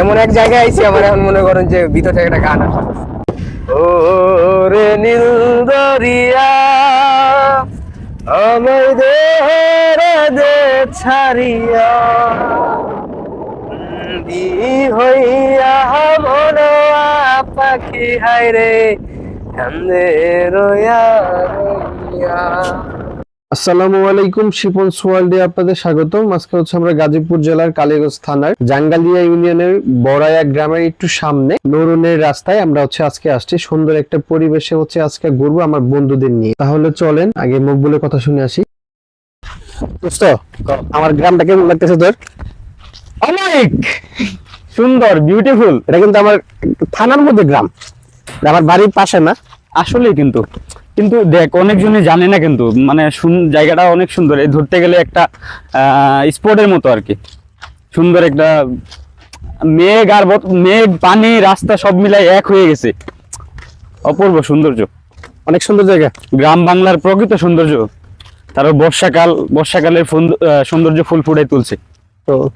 এমন এক জায়গায় আইছি, আমার এখন মনে করেন যে ভিতর থেকে একটা গান আসে ও রে নীল দরিয়া, আমায় দে দে ছাড়িয়া হইয়া মনোয়া পাখি হায় রে, কান্দে রয়া রইয়া। আসসালামু আলাইকুম শিপন সোয়াল্ডে আপনাদের স্বাগতম। আজকে হচ্ছে আমরা গাজীপুর জেলার কালীগঞ্জ থানার জাঙ্গালিয়া ইউনিয়নের বড়ায়া গ্রামের একটু সামনে নরুনের রাস্তায় আমরা হচ্ছে আজকে আসছি। সুন্দর একটা পরিবেশে হচ্ছে আজকে ঘুরবো আমার বন্ধুদের নিয়ে। তাহলে চলেন, আগে মুখ বলে কথা শুনে আসি। দোস্ত, আমার গ্রামটা কেমন লাগতেছে তোর? অনেক সুন্দর বিউটিফুল এটা কিন্তু আমার থানার মধ্যে গ্রাম। আমার বাড়ির পাশে না, আসলেই কিন্তু। কিন্তু দেখ অনেকজনই জানে না কিন্তু মানে জায়গাটা অনেক সুন্দর। এই ধরতে গেলে একটা স্পটের মতো আর কি। সুন্দর একটা মেঘ আর বত- মেঘ পানি রাস্তা সব মিলাই এক হয়ে গেছে। অপূর্ব সৌন্দর্য। অনেক সুন্দর জায়গা। গ্রাম বাংলার প্রকৃত সৌন্দর্য। তারপর বর্ষাকাল বর্ষাকালের সৌন্দর্য ফুল ফুটাই তুলছে। তো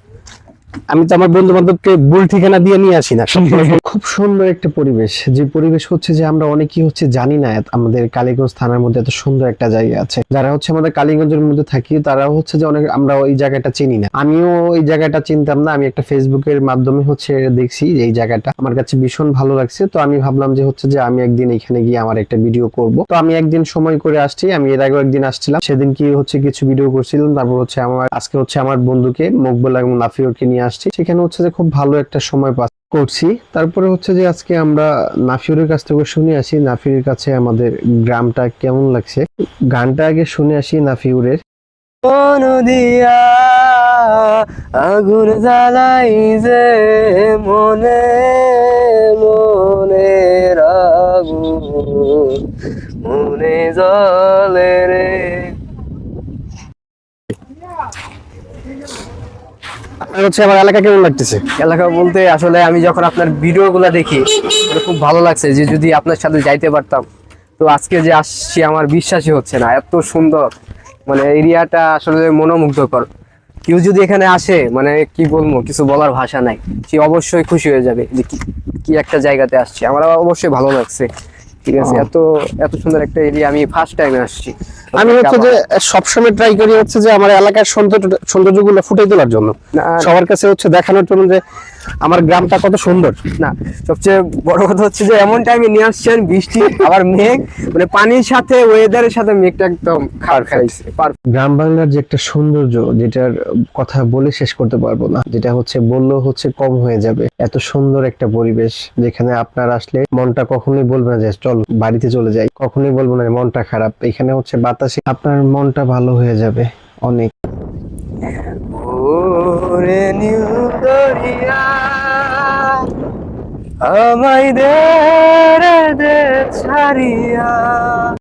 আমি তো আমার বন্ধু বান্ধবকে ভুল ঠিকানা দিয়ে নিয়ে আসি না। খুব সুন্দর একটা পরিবেশ। যে পরিবেশ হচ্ছে যে আমরা অনেকেই হচ্ছে জানি না আমাদের কালীগঞ্জ থানার মধ্যে এত সুন্দর একটা জায়গা আছে। যারা হচ্ছে আমাদের কালীগঞ্জের মধ্যে থাকি তারা হচ্ছে যে অনেক আমরা ওই জায়গাটা চিনি না। আমিও এই জায়গাটা চিনতাম না। আমি একটা ফেসবুকের মাধ্যমে হচ্ছে দেখছি যে এই জায়গাটা। আমার কাছে ভীষণ ভালো লাগছে। তো আমি ভাবলাম যে হচ্ছে যে আমি একদিন এখানে গিয়ে আমার একটা ভিডিও করব। তো আমি একদিন সময় করে আসছি। আমি এর আগেও একদিন আসছিলাম। সেদিন কি হচ্ছে কিছু ভিডিও করছিলাম। তারপর হচ্ছে আমার আজকে হচ্ছে আমার বন্ধুকে, মকবুল এবং নাফিওকে নিয়ে আসছি। সেখানে হচ্ছে যে খুব ভালো একটা সময় পাস করছি। তারপরে হচ্ছে যে আজকে আমরা নাফিউরের কাছ থেকে শুনে আসি নাফিউরের কাছে আমাদের গ্রামটা কেমন লাগছে? গানটা আগে শুনে আসি নাফিউরের। আগুন জ্বালাই যে মনে মনে আগুন মনে জলে রে আপনার হচ্ছে আমার এলাকা কেমন লাগতেছে? এলাকা বলতে আসলে আমি যখন আপনার ভিডিওগুলো দেখি খুব ভালো লাগছে যে যদি আপনার সাথে যাইতে পারতাম। তো আজকে যে আসছি আমার বিশ্বাসই হচ্ছে না এত সুন্দর। মানে এরিয়াটা আসলে মনোমুগ্ধকর। কেউ যদি এখানে আসে মানে কি বলব কিছু বলার ভাষা নাই। সে অবশ্যই খুশি হয়ে যাবে যে কি একটা জায়গাতে আসছি। আমার অবশ্যই ভালো লাগছে। ঠিক আছে এত এত সুন্দর একটা এরিয়া আমি ফার্স্ট টাইমে আসছি। আমি হচ্ছে যে সবসময় ট্রাই করি হচ্ছে যে আমার এলাকার সৌন্দর্যগুলো ফুটে তোলার জন্য। সবার কাছে হচ্ছে দেখানোর জন্য যে আমার গ্রামটা কত সুন্দর। না, সবচেয়ে বড় কথা হচ্ছে যে, এমন টাইমে নিয়ে আসছেন, বৃষ্টি, আবার মেঘ মানে পানির সাথে ওয়েদারের সাথে মেঘটা একদম খারাপ খাইছে গ্রাম বাংলার যে একটা সৌন্দর্য, যেটার কথা বলে শেষ করতে পারব না, যেটা হচ্ছে, বললেও হচ্ছে, কম হয়ে যাবে। এত সুন্দর একটা পরিবেশ, যেখানে আপনার আসলে মনটা কখনোই বলবে না যে, চল, বাড়িতে চলে যাই। কখনোই বলব না যে, মনটা খারাপ। এখানে হচ্ছে বাতাসে আপনার মনটা ভালো হয়ে যাবে অনেক। ওরে নিউ দরিয়া আমায় দে দে ছাড়িয়া।